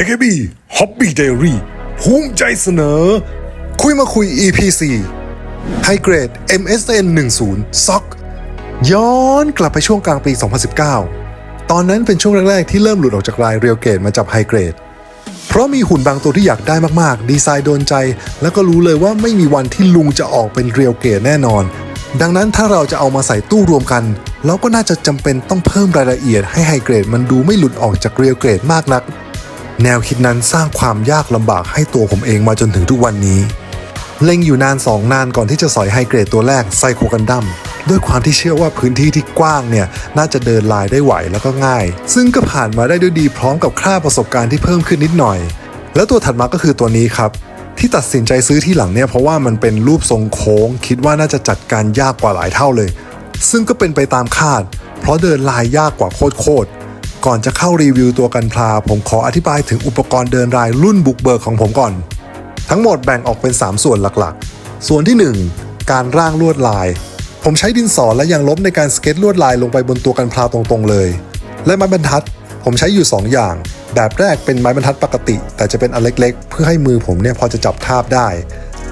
KKB Hobby Diary ภูมิใจเสนอ คุยมาคุย EP 4 High Grade MSN 10 SOC ย้อนกลับไปช่วงกลางปี 2019 ตอนนั้นเป็นช่วงแรก ๆ ที่เริ่มหลุดออกจากรายเรียวเกตมาจับ High Grade เพราะมีหุ่นบางตัวที่อยากได้มากๆ ดีไซน์โดนใจ แล้วก็รู้เลยว่าไม่มีวันที่ลุงจะออกเป็นเรียวเกตแน่นอน ดังนั้นถ้าเราจะเอามาใส่ตู้รวมกัน เราก็น่าจะจำเป็นต้องเพิ่มรายละเอียดให้ไฮเกรดมันดูไม่หลุดออกจากเรียวเกรดมากนัก แนวคิดนั้นสร้างความยากลำบากให้ตัวผมเองมาจนถึงทุกวันนี้ เล็งอยู่นานสองนานก่อนที่จะสอยไฮเกรดตัวแรกไซโคกันดั้มด้วยความที่เชื่อว่าพื้นที่ที่กว้างเนี่ย น่าจะเดินลายได้ไหวแล้วก็ง่าย ซึ่งก็ผ่านมาได้ด้วยดีพร้อมกับค่าประสบการณ์ที่เพิ่มขึ้นนิดหน่อย แล้วตัวถัดมาก็คือตัวนี้ครับ ที่ตัดสินใจซื้อที่หลังเนี่ยเพราะว่ามันเป็นรูปทรงโค้ง คิดว่าน่าจะจัดการยากกว่าหลายเท่าเลย ซึ่งก็เป็นไปตามคาด เพราะเดินลายยากกว่าโคตร ก่อนจะเข้ารีวิวตัวกันพลา ผมขออธิบายถึงอุปกรณ์เดินลายรุ่นบุกเบิกของผมก่อน ทั้งหมดแบ่งออกเป็น 3 ส่วนหลักๆ ส่วนที่ 1 การร่างลวดลาย ผมใช้ดินสอและยางลบในการสเก็ตลวดลายลงไปบนตัวกันพลาตรงๆเลย และไม้บรรทัด ผมใช้อยู่ 2 อย่าง แบบแรกเป็นไม้บรรทัดปกติ แต่จะเป็นอันเล็กๆ เพื่อให้มือผมเนี่ยพอจะจับทาบได้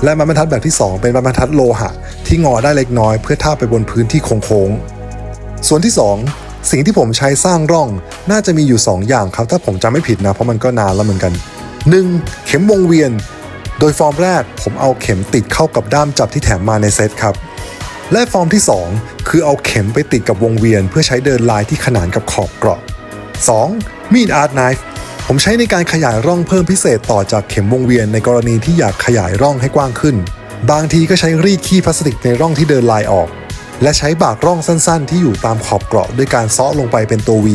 และไม้บรรทัดแบบที่ 2 เป็นไม้บรรทัดโลหะ ที่งอได้เล็กน้อย เพื่อทาบไปบนพื้นที่โค้งๆส่วนที่ 2 สิ่งที่ผมใช้สร้างร่องน่าจะมีอยู่ 2 อย่างครับ ถ้าผมจำไม่ผิดนะ เพราะมันก็นานแล้วเหมือนกัน 1. เข็มวงเวียน โดยฟอร์มแรกผมเอาเข็มติดเข้ากับด้ามจับที่แถมมาในเซตครับ และฟอร์มที่ 2 คือเอาเข็มไปติดกับวงเวียน เพื่อใช้เดินลายที่ขนานกับขอบเกราะ 2. มีดอาร์ตไนฟ์ผมใช้ในการขยายร่องเพิ่มพิเศษต่อจากเข็มวงเวียนในกรณีที่อยากขยายร่องให้กว้างขึ้น บางทีก็ใช้รีดขี้พลาสติกในร่องที่เดินลายออก และใช้บากร่องสั้นๆ ที่อยู่ตามขอบเกราะด้วยการเซาะลงไปเป็นตัว V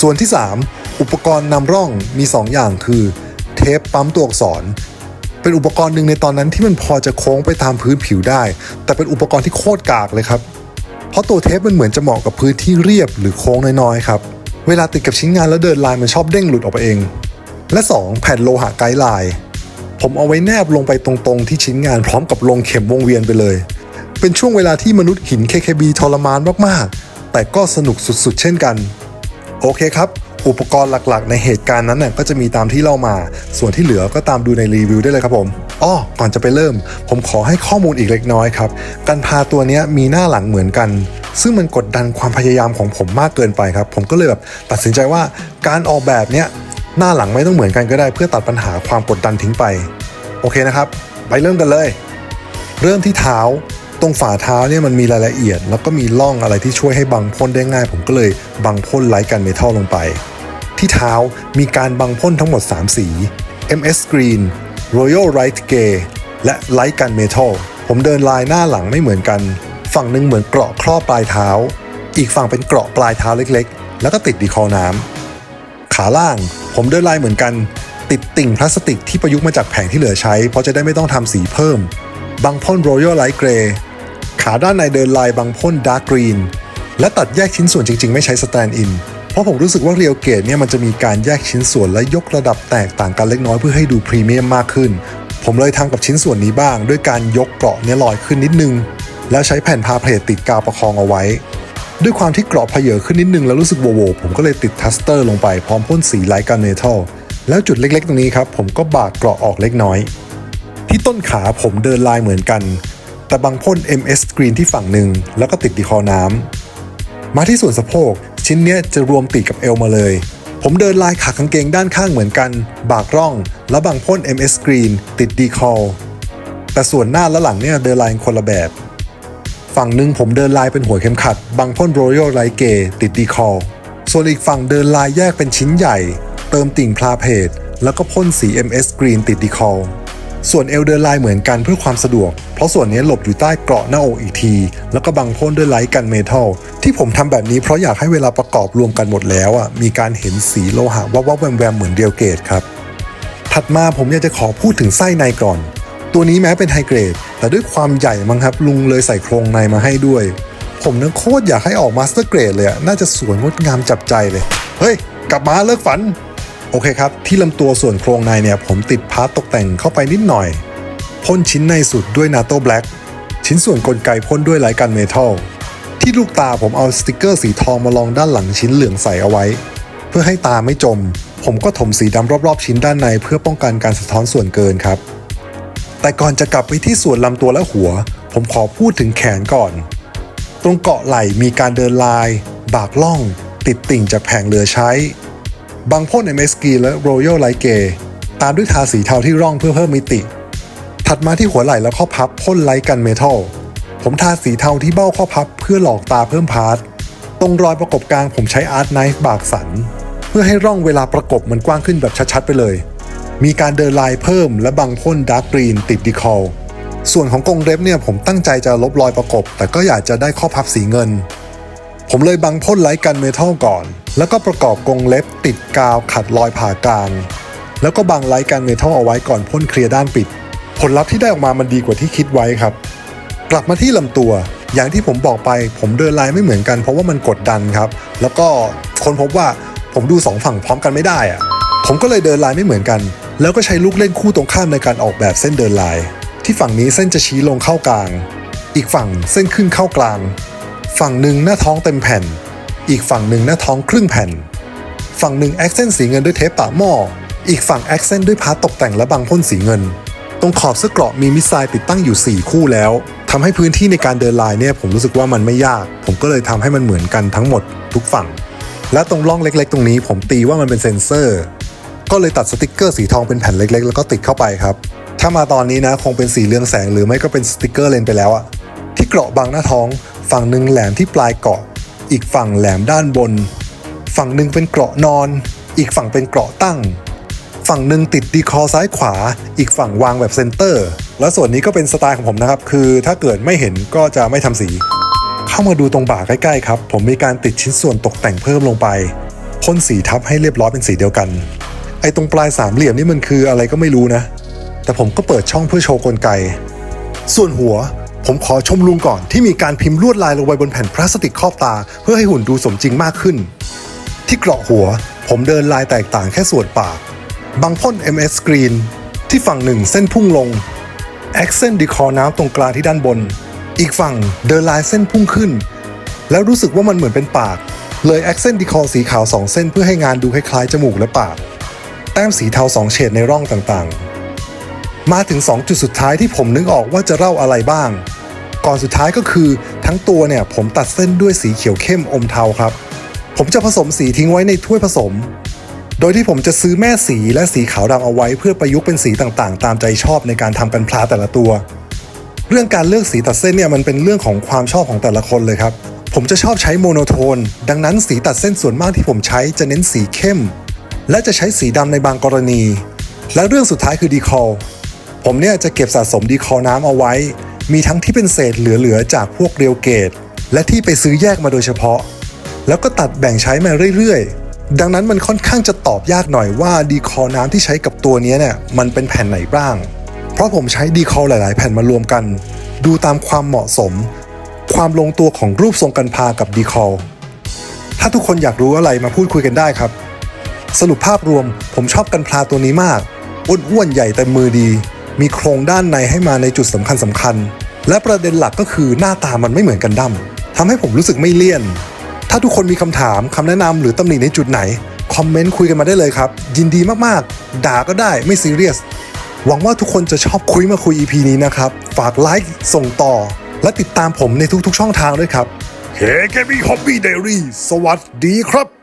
ส่วนที่ 3 อุปกรณ์นำร่องมี 2 อย่างคือ เทปปั๊มตัวอักษร เป็นอุปกรณ์หนึ่งในตอนนั้นที่มันพอจะโค้งไปตามพื้นผิวได้ แต่เป็นอุปกรณ์ที่โคตรกากเลยครับ เพราะตัวเทปมันเหมือนจะเหมาะกับพื้นที่เรียบหรือโค้งน้อยๆครับเวลาติดกับชิ้นงานแล้วเดินลายมันชอบเด้งหลุดออกไปเอง และ 2 แผ่นโลหะไกด์ไลน์ผมเอาไว้แนบลงไปตรงๆที่ชิ้นงานพร้อมกับลงเข็มวงเวียนไปเลย เป็นช่วงเวลาที่มนุษย์หิน KKB ทรมานมากๆ แต่ก็สนุกสุดๆ เช่นกัน โอเคครับ อุปกรณ์หลักๆ ในเหตุการณ์นั้นน่ะก็จะมีตามที่เล่ามา ส่วนที่เหลือก็ตามดูในรีวิวได้เลยครับผมอ้อก่อนจะไปเริ่ม ผมขอให้ข้อมูลอีกเล็กน้อยครับกันพาตัวนี้มีหน้าหลังเหมือนกัน ซึ่งมันกดดันความพยายามของผมมากเกินไปครับ ผมก็เลยแบบตัดสินใจว่าการออกแบบเนี้ยหน้าหลังไม่ต้องเหมือนกันก็ได้ เพื่อตัดปัญหาความกดดันทิ้งไป โอเคนะครับ ไปเริ่มกันเลย เริ่มที่เท้า ตรงฝ่าเท้าเนี่ยมันมีรายละเอียด แล้วก็มีร่องอะไรที่ช่วยให้บังพ่นได้ง่าย ผมก็เลยบังพ่นไลท์กันเมทัลลงไป ที่เท้ามีการบังพ่นทั้งหมด 3 สี MS Green Royal Light Gray และ Light Gun Metal ผมเดินลายหน้าหลังไม่เหมือนกัน ฝั่งหนึ่งเหมือนเกราะครอบปลายเท้า อีกฝั่งเป็นเกราะปลายเท้าเล็กๆ แล้วก็ติดดีคอน้ำขาล่าง ผมเดินลายเหมือนกัน ติดติ่งพลาสติกที่ประยุกต์มาจากแผงที่เหลือใช้ เพราะจะได้ไม่ต้องทำสีเพิ่มบังพ่น Royal Light Grey ขาด้านในเดินลายบังพ่น Dark Green และตัดแยกชิ้นส่วนจริง ๆ ไม่ใช้ Stand In เพราะผมรู้สึกว่าเรียวเกตเนี่ยมันจะมีการแยกชิ้นส่วนและยกระดับแตกต่างกันเล็กน้อยเพื่อให้ดูพรีเมียมมากขึ้น ผมเลยทำกับชิ้นส่วนนี้บ้าง ด้วยการยกเกราะเนี่ยลอยขึ้นนิดนึง แล้วใช้แผ่นพาเพลตติดกาวประคองเอาไว้ ด้วยความที่เกราะเพเยอขึ้นนิดนึงแล้วรู้สึกโวโวผมก็เลยติดทัสเตอร์ลงไปพร้อมพ่นสีไลท์กันเมทัลแล้วจุดเล็กๆ ตรงนี้ครับผมก็บากเกราะออกเล็กน้อย ที่ต้นขาผมเดินลายเหมือนกัน แต่บางพ่น MS Green ที่ฝั่งหนึ่งแล้วก็ติดดีคอน้ำมาที่ส่วนสะโพกชิ้นเนี้ยจะรวมติดกับเอวมาเลย ผมเดินลายขากางเกงด้านข้างเหมือนกัน บากร่อง แล้วบางพ่น MS Green ติดดีคอลแต่ส่วนหน้าและหลังเนี่ยเดินลายคนละแบบ ฝั่งหนึ่งผมเดินลายเป็นหัวเข็มขัด บางพ่น Royal Light g a y ติดดีคอลส่วนอีกฝั่งเดินลายแยกเป็นชิ้นใหญ่ เติมติ่งพลาเพจแล้วก็พ่นสี MS Green ติดดีคอล ส่วนเอลเดินลายเหมือนกันเพื่อความสะดวก เพราะส่วนนี้หลบอยู่ใต้เกราะหน้าอกอีกที แล้วก็บังพ่นด้วยไลท์กันเมทัลที่ผมทำแบบนี้เพราะอยากให้เวลาประกอบรวมกันหมดแล้วอะมีการเห็นสีโลหะวับวับแวมแวมเหมือนเดียวเกตครับ ถัดมาผมอยากจะขอพูดถึงไส้ในก่อน ตัวนี้แม้เป็นไฮเกรด แต่ด้วยความใหญ่มั้งครับลุงเลยใส่โครงในมาให้ด้วย ผมนึกโคตรอยากให้ออกมาสเตอร์เกรดเลยอะน่าจะสวยงดงามจับใจเลย เฮ้ย กลับมาเลิกฝัน โอเคครับ ที่ลำตัวส่วนโครงในเนี่ยผมติดพาร์ตตกแต่งเข้าไปนิดหน่อยพ่นชิ้นในสุดด้วยนาโต้แบล็กชิ้นส่วนกลไกพ่นด้วยไลกันเมทัลที่ลูกตาผมเอาสติกเกอร์สีทองมาลองด้านหลังชิ้นเหลืองใสเอาไว้ เพื่อให้ตาไม่จม ผมก็ถมสีดำรอบๆ ชิ้นด้านในเพื่อป้องกันการสะท้อนส่วนเกินครับ แต่ก่อนจะกลับไปที่ส่วนลำตัวและหัว ผมขอพูดถึงแขนก่อน ตรงเกาะไหล่มีการเดินลาย บากล่อง ติดติ่งจากแผงเหลือใช้ บางพ่น MSG และ Royal Light Gay ตามด้วยทาสีเทาที่ร่องเพื่อเพิ่มมิติ ถัดมาที่หัวไหล่และข้อพับพ่นไลท์กันเมทัลผมทาสีเทาที่เบ้าข้อพับเพื่อหลอกตาเพิ่มพาร์ทตรงรอยประกบกลางผมใช้อาร์ตไนฟ์บากสัน เพื่อให้ร่องเวลาประกบมันกว้างขึ้นแบบชัดๆไปเลย มีการเดินลายเพิ่มและบางพ่นดาร์กกรีนติดดีคอลส่วนของกรงเล็บเนี่ยผมตั้งใจจะลบรอยประกบ แต่ก็อยากจะได้ข้อพับสีเงิน ผมเลยบังพ่นไลท์กันเมทัลก่อน แล้วก็ประกอบกรงเล็บติดกาวขัดรอยผ่ากลาง แล้วก็บังไลท์กันเมทัลเอาไว้ก่อนพ่นเคลียร์ด้านปิด ผลลัพธ์ที่ได้ออกมามันดีกว่าที่คิดไว้ครับ กลับมาที่ลำตัว อย่างที่ผมบอกไป ผมเดินลายไม่เหมือนกันเพราะว่ามันกดดันครับ แล้วก็คนพบว่าผมดูสองฝั่งพร้อมกันไม่ได้อะผมก็เลยเดินลายไม่เหมือนกัน แล้วก็ใช้ลูกเล่นคู่ตรงข้ามในการออกแบบเส้นเดินลาย ที่ฝั่งนี้เส้นจะชี้ลงเข้ากลาง อีกฝั่งเส้นขึ้นเข้ากลาง ฝั่งหนึ่งหน้าท้องเต็มแผ่น อีกฝั่งหนึ่งหน้าท้องครึ่งแผ่น ฝั่งหนึ่งแอคเซนต์สีเงินด้วยเทปปะหม้อ อีกฝั่งแอคเซนต์ด้วยพาร์ตตกแต่งและบางพ่นสีเงิน ตรงขอบเสื้อเกราะมีมิสไซล์ติดตั้งอยู่ 4 คู่แล้วทำให้พื้นที่ในการเดินลายเนี่ยผมรู้สึกว่ามันไม่ยาก ผมก็เลยทำให้มันเหมือนกันทั้งหมดทุกฝั่ง และตรงร่องเล็ก ๆ ตรงนี้ ผมตีว่ามันเป็นเซ็นเซอร์ ก็เลยตัดสติกเกอร์สีทองเป็นแผ่นเล็ก ๆ แล้วก็ติดเข้าไปครับ ถ้ามาตอนนี้นะคงเป็นสีเรืองแสงหรือไม่ก็เป็นสติกเกอร์เลนไปแล้วอะที่เกราะบางหน้าท้อง ฝั่งหนึ่งแหลมที่ปลายเกาะ อีกฝั่งแหลมด้านบน ฝั่งหนึ่งเป็นเกราะนอน อีกฝั่งเป็นเกราะตั้ง ฝั่งหนึ่งติดดีคอซ้ายขวา อีกฝั่งวางแบบเซนเตอร์ แล้วส่วนนี้ก็เป็นสไตล์ของผมนะครับ คือถ้าเกิดไม่เห็นก็จะไม่ทำสี เข้ามาดูตรงบ่าใกล้ๆครับ ผมมีการติดชิ้นส่วนตกแต่งเพิ่มลงไปพ่นสีทับให้เรียบร้อยเป็นสีเดียวกัน ไอ้ตรงปลายสามเหลี่ยมนี่มันคืออะไรก็ไม่รู้นะ แต่ผมก็เปิดช่องเพื่อโชว์กลไก ส่วนหัว ผมขอชมลุงก่อนที่มีการพิมพ์ลวดลายลงไปบนแผ่นพลาสติกครอบตา เพื่อให้หุ่นดูสมจริงมากขึ้น ที่เกราะหัว ผมเดินลายแตกต่างแค่ส่วนปาก บางพ่น MS Screen ที่ฝั่งหนึ่งเส้นพุ่งลง Accent Decor น้ำตรงกลางที่ด้านบน อีกฝั่งเดินลายเส้นพุ่งขึ้น แล้วรู้สึกว่ามันเหมือนเป็นปาก เลย Accent Decor สีขาว2เส้นเพื่อให้งานดูคล้ายๆจมูกและปาก แต้มสีเทา2เฉดในร่องต่างๆมาถึง 2 จุดสุดท้ายที่ผมนึกออกว่าจะเล่าอะไรบ้าง ก่อนสุดท้ายก็คือ ทั้งตัวเนี่ยผมตัดเส้นด้วยสีเขียวเข้มอมเทาครับ ผมจะผสมสีทิ้งไว้ในถ้วยผสม โดยที่ผมจะซื้อแม่สีและสีขาวดำเอาไว้เพื่อประยุกต์เป็นสีต่างๆ ตามใจชอบในการทำกันพลาแต่ละตัว เรื่องการเลือกสีตัดเส้นเนี่ยมันเป็นเรื่องของความชอบของแต่ละคนเลยครับ ผมจะชอบใช้โมโนโทน ดังนั้นสีตัดเส้นส่วนมากที่ผมใช้จะเน้นสีเข้ม และจะใช้สีดำในบางกรณี และเรื่องสุดท้ายคือดีคอลผมเนี่ยจะเก็บสะสมดีคอลน้ำเอาไว้ มีทั้งที่เป็นเศษเหลือๆจากพวกเรียวเกต และที่ไปซื้อแยกมาโดยเฉพาะ แล้วก็ตัดแบ่งใช้มาเรื่อยๆ ดังนั้นมันค่อนข้างจะตอบยากหน่อยว่าดีคอน้ำที่ใช้กับตัวนี้เนี่ยมันเป็นแผ่นไหนบ้าง เพราะผมใช้ดีคอหลายๆ แผ่นมารวมกัน ดูตามความเหมาะสม ความลงตัวของรูปทรงกันพากับดีคอถ้าทุกคนอยากรู้อะไรมาพูดคุยกันได้ครับ สรุปภาพรวมผมชอบกันพลาตัวนี้มากอ้วนๆใหญ่แต่มือดี มีโครงด้านในให้มาในจุดสำคัญสำคัญ และประเด็นหลักก็คือหน้าตามันไม่เหมือนกันดั้มทำให้ผมรู้สึกไม่เลี่ยน ถ้าทุกคนมีคำถามคำแนะนำหรือตำหนิในจุดไหน คอมเมนต์คุยกันมาได้เลยครับ ยินดีมากๆ ด่าก็ได้ไม่ซีเรียส หวังว่าทุกคนจะชอบคุยมาคุย EP นี้นะครับ ฝากไลค์ส่งต่อ และติดตามผมในทุกๆ ช่องทางด้วยครับ KKB Hobby Diary สวัสดีครับ